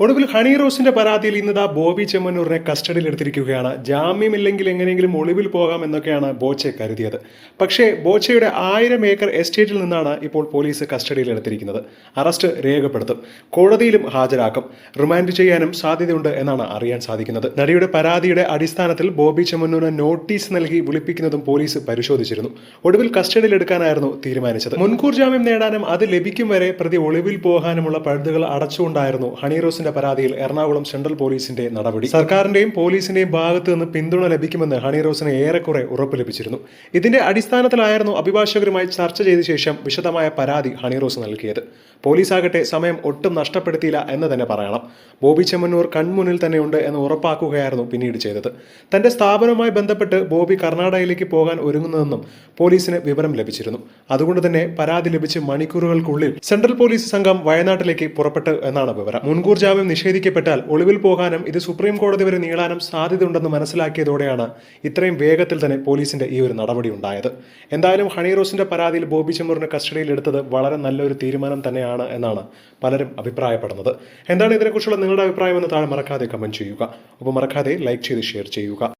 ഒടുവിൽ ഹണി റോസിന്റെ പരാതിയിൽ ഇന്നതാ ബോബി ചെമ്മന്നൂരിനെ കസ്റ്റഡിയിൽ എടുത്തിരിക്കുകയാണ്. ജാമ്യമില്ലെങ്കിൽ എങ്ങനെയെങ്കിലും ഒളിവിൽ പോകാം എന്നൊക്കെയാണ് ബോച്ചെ കരുതിയത്. പക്ഷേ ബോച്ചയുടെ ആയിരം ഏക്കർ എസ്റ്റേറ്റിൽ നിന്നാണ് ഇപ്പോൾ പോലീസ് കസ്റ്റഡിയിൽ എടുത്തിരിക്കുന്നത്. അറസ്റ്റ് രേഖപ്പെടുത്തും. കോടതിയിലും ഹാജരാക്കും. റിമാൻഡ് ചെയ്യാനും സാധ്യതയുണ്ട് എന്നാണ് അറിയാൻ സാധിക്കുന്നത്. നടിയുടെ പരാതിയുടെ അടിസ്ഥാനത്തിൽ ബോബി ചെമ്മന്നൂരിന് നോട്ടീസ് നൽകി വിളിപ്പിക്കുന്നതും പോലീസ് പരിശോധിച്ചിരുന്നു. ഒടുവിൽ കസ്റ്റഡിയിൽ എടുക്കാനായിരുന്നു തീരുമാനിച്ചത്. മുൻകൂർ ജാമ്യം നേടാനും അത് ലഭിക്കും വരെ പ്രതി ഒളിവിൽ പോകാനുമുള്ള പഴുതുകൾ അടച്ചുകൊണ്ടായിരുന്നു ഹണി റോസിന്റെ പരാതിയിൽ എറണാകുളം സെൻട്രൽ പോലീസിന്റെ നടപടി. സർക്കാരിന്റെയും പോലീസിന്റെയും ഭാഗത്ത് നിന്ന് പിന്തുണ ലഭിക്കുമെന്ന് ഹണി റോസിന് ഏറെക്കുറെ ഉറപ്പ് ലഭിച്ചിരുന്നു. ഇതിന്റെ അടിസ്ഥാനത്തിലായിരുന്നു അഭിഭാഷകരുമായി ചർച്ച ചെയ്ത ശേഷം വിശദമായ പരാതി ഹണി റോസ് നൽകിയത്. പോലീസാകട്ടെ സമയം ഒട്ടും നഷ്ടപ്പെടുത്തിയില്ല എന്ന് തന്നെ പറയണം. ബോബി ചെമ്മന്നൂർ കൺമുന്നിൽ തന്നെയുണ്ട് എന്ന് ഉറപ്പാക്കുകയായിരുന്നു പിന്നീട് ചെയ്തത്. തന്റെ സ്ഥാപനവുമായി ബന്ധപ്പെട്ട് ബോബി കർണാടകയിലേക്ക് പോകാൻ ഒരുങ്ങുന്നതെന്നും പോലീസിന് വിവരം ലഭിച്ചിരുന്നു. അതുകൊണ്ട് തന്നെ പരാതി ലഭിച്ച് മണിക്കൂറുകൾക്കുള്ളിൽ സെൻട്രൽ പോലീസ് സംഘം വയനാട്ടിലേക്ക് പുറപ്പെട്ടു എന്നാണ് വിവരം. മുൻകൂർ നിഷേധിക്കപ്പെട്ടാൽ ഒളിവിൽ പോകാനും ഇത് സുപ്രീം കോടതി വരെ നീളാനും സാധ്യതയുണ്ടെന്ന് മനസ്സിലാക്കിയതോടെയാണ് ഇത്രയും വേഗത്തിൽ തന്നെ പോലീസിന്റെ ഈ ഒരു നടപടി ഉണ്ടായത്. എന്തായാലും ഹണിറോസിന്റെ പരാതിയിൽ ബോബി ചെമ്മൂറിനെ കസ്റ്റഡിയിൽ എടുത്തത് വളരെ നല്ലൊരു തീരുമാനം തന്നെയാണ് എന്നാണ് പലരും അഭിപ്രായപ്പെടുന്നത്. എന്താണ് ഇതിനെക്കുറിച്ചുള്ള നിങ്ങളുടെ അഭിപ്രായം എന്ന് താഴെ മറക്കാതെ കമന്റ് ചെയ്യുക. അപ്പോൾ മറക്കാതെ ലൈക്ക് ചെയ്ത് ഷെയർ ചെയ്യുക.